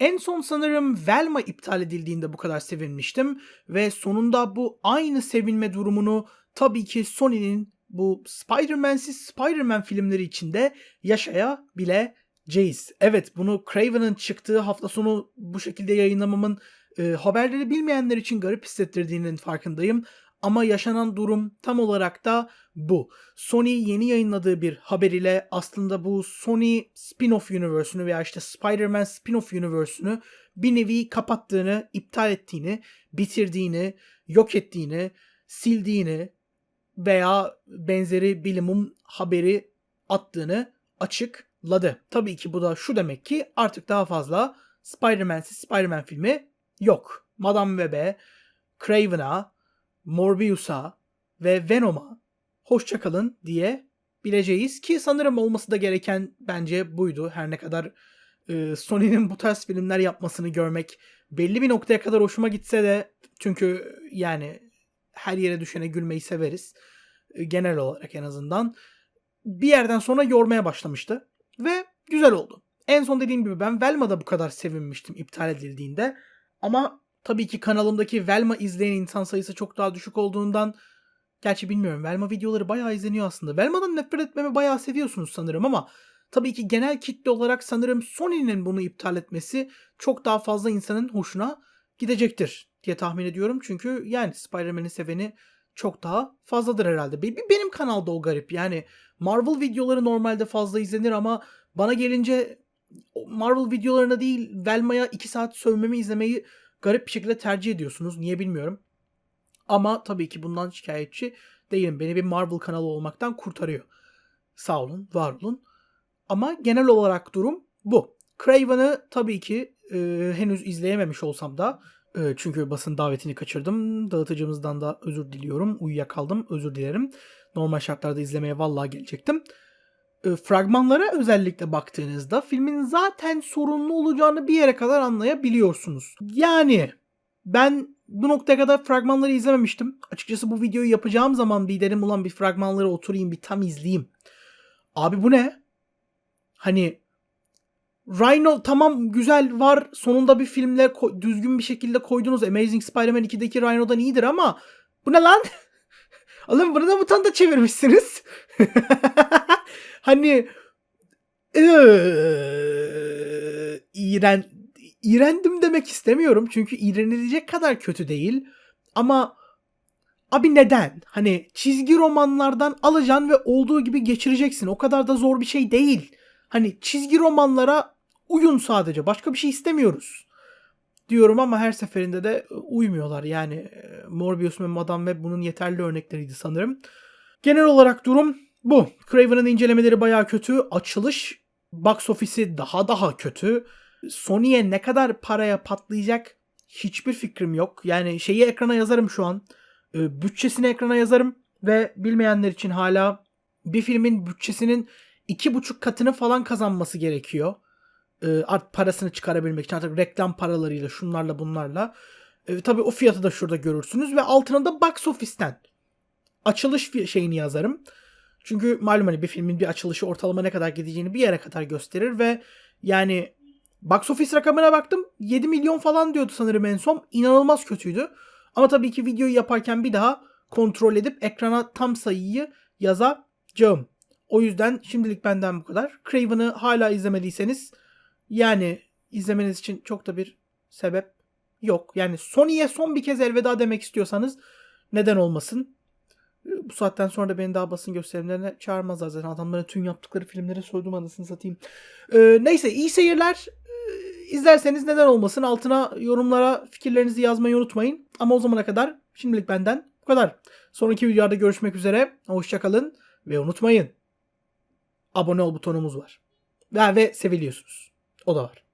En son sanırım Velma iptal edildiğinde bu kadar sevinmiştim ve sonunda bu aynı sevinme durumunu tabii ki Sony'nin bu Spider-Man'siz Spider-Man filmleri içinde yaşayabileceğiz. Evet bunu Craven'ın çıktığı hafta sonu bu şekilde yayınlamamın e, haberleri bilmeyenler için garip hissettirdiğinin farkındayım. Ama yaşanan durum tam olarak da bu. Sony yeni yayınladığı bir haber ile aslında bu Sony spin-off universe'ünü veya işte Spider-Man spin-off universe'ünü bir nevi kapattığını, iptal ettiğini, bitirdiğini, yok ettiğini, sildiğini veya benzeri bilimum haberi attığını açıkladı. Tabii ki bu da şu demek ki artık daha fazla Spider-Man'siz Spider-Man filmi yok. Madame Web'e, Craven'a, Morbius'a ve Venom'a hoşçakalın diye bileceğiz ki sanırım olması da gereken bence buydu. Her ne kadar e, Sony'nin bu tarz filmler yapmasını görmek belli bir noktaya kadar hoşuma gitse de çünkü yani her yere düşene gülmeyi severiz. E, genel olarak en azından. Bir yerden sonra yormaya başlamıştı ve güzel oldu. En son dediğim gibi ben Velma'da bu kadar sevinmiştim iptal edildiğinde. Ama tabii ki kanalımdaki Velma izleyen insan sayısı çok daha düşük olduğundan gerçi bilmiyorum Velma videoları bayağı izleniyor aslında. Velma'dan nefret etmemi bayağı seviyorsunuz sanırım ama tabii ki genel kitle olarak sanırım Sony'nin bunu iptal etmesi çok daha fazla insanın hoşuna gidecektir diye tahmin ediyorum. Çünkü yani Spider-Man'i seveni çok daha fazladır herhalde. Benim kanalda o garip. Yani Marvel videoları normalde fazla izlenir ama bana gelince Marvel videolarına değil Velma'ya 2 saat sövmemi izlemeyi garip bir şekilde tercih ediyorsunuz. Niye bilmiyorum. Ama tabii ki bundan şikayetçi değilim. Beni bir Marvel kanalı olmaktan kurtarıyor. Sağ olun, var olun. Ama genel olarak durum bu. Craven'ı tabii ki e, henüz izleyememiş olsam da e, çünkü basın davetini kaçırdım. Dağıtıcımızdan da özür diliyorum. Uyuyakaldım. Özür dilerim. Normal şartlarda izlemeye vallahi gelecektim. E, fragmanlara özellikle baktığınızda filmin zaten sorunlu olacağını bir yere kadar anlayabiliyorsunuz. Yani ben bu noktaya kadar fragmanları izlememiştim. Açıkçası bu videoyu yapacağım zaman bir derim ulan bir fragmanları oturayım bir tam izleyeyim. Abi bu ne? Hani Rhino tamam güzel var. Sonunda bir filmle düzgün bir şekilde koydunuz. Amazing Spider-Man 2'deki Rhino'dan iyidir ama bu ne lan? Oğlum bunu da mutant da çevirmişsiniz. hani ee, iğren iğrendim demek istemiyorum. Çünkü iğrenilecek kadar kötü değil. Ama abi neden? Hani çizgi romanlardan alacaksın ve olduğu gibi geçireceksin. O kadar da zor bir şey değil. Hani çizgi romanlara uyun sadece. Başka bir şey istemiyoruz. Diyorum ama her seferinde de uymuyorlar. Yani Morbius ve Madame Web bunun yeterli örnekleriydi sanırım. Genel olarak durum bu. Craven'ın incelemeleri baya kötü. Açılış box ofisi daha daha kötü. Sony'e ne kadar paraya patlayacak hiçbir fikrim yok. Yani şeyi ekrana yazarım şu an. Bütçesini ekrana yazarım ve bilmeyenler için hala bir filmin bütçesinin iki buçuk katını falan kazanması gerekiyor. E, art parasını çıkarabilmek için artık reklam paralarıyla şunlarla bunlarla. E, tabii o fiyatı da şurada görürsünüz ve altına da box office'ten açılış şeyini yazarım. Çünkü malum hani bir filmin bir açılışı ortalama ne kadar gideceğini bir yere kadar gösterir ve yani box office rakamına baktım 7 milyon falan diyordu sanırım en son. İnanılmaz kötüydü. Ama tabii ki videoyu yaparken bir daha kontrol edip ekrana tam sayıyı yazacağım. O yüzden şimdilik benden bu kadar. Craven'ı hala izlemediyseniz yani izlemeniz için çok da bir sebep yok. Yani Sony'ye son bir kez elveda demek istiyorsanız neden olmasın? Bu saatten sonra da beni daha basın gösterimlerine çağırmazlar zaten. Adamların tüm yaptıkları filmlere soydum anasını satayım. Ee, neyse iyi seyirler. Ee, izlerseniz neden olmasın. Altına yorumlara fikirlerinizi yazmayı unutmayın. Ama o zamana kadar şimdilik benden bu kadar. Sonraki videoda görüşmek üzere. Hoşçakalın ve unutmayın abone ol butonumuz var. Ve, ve seviliyorsunuz. O da var.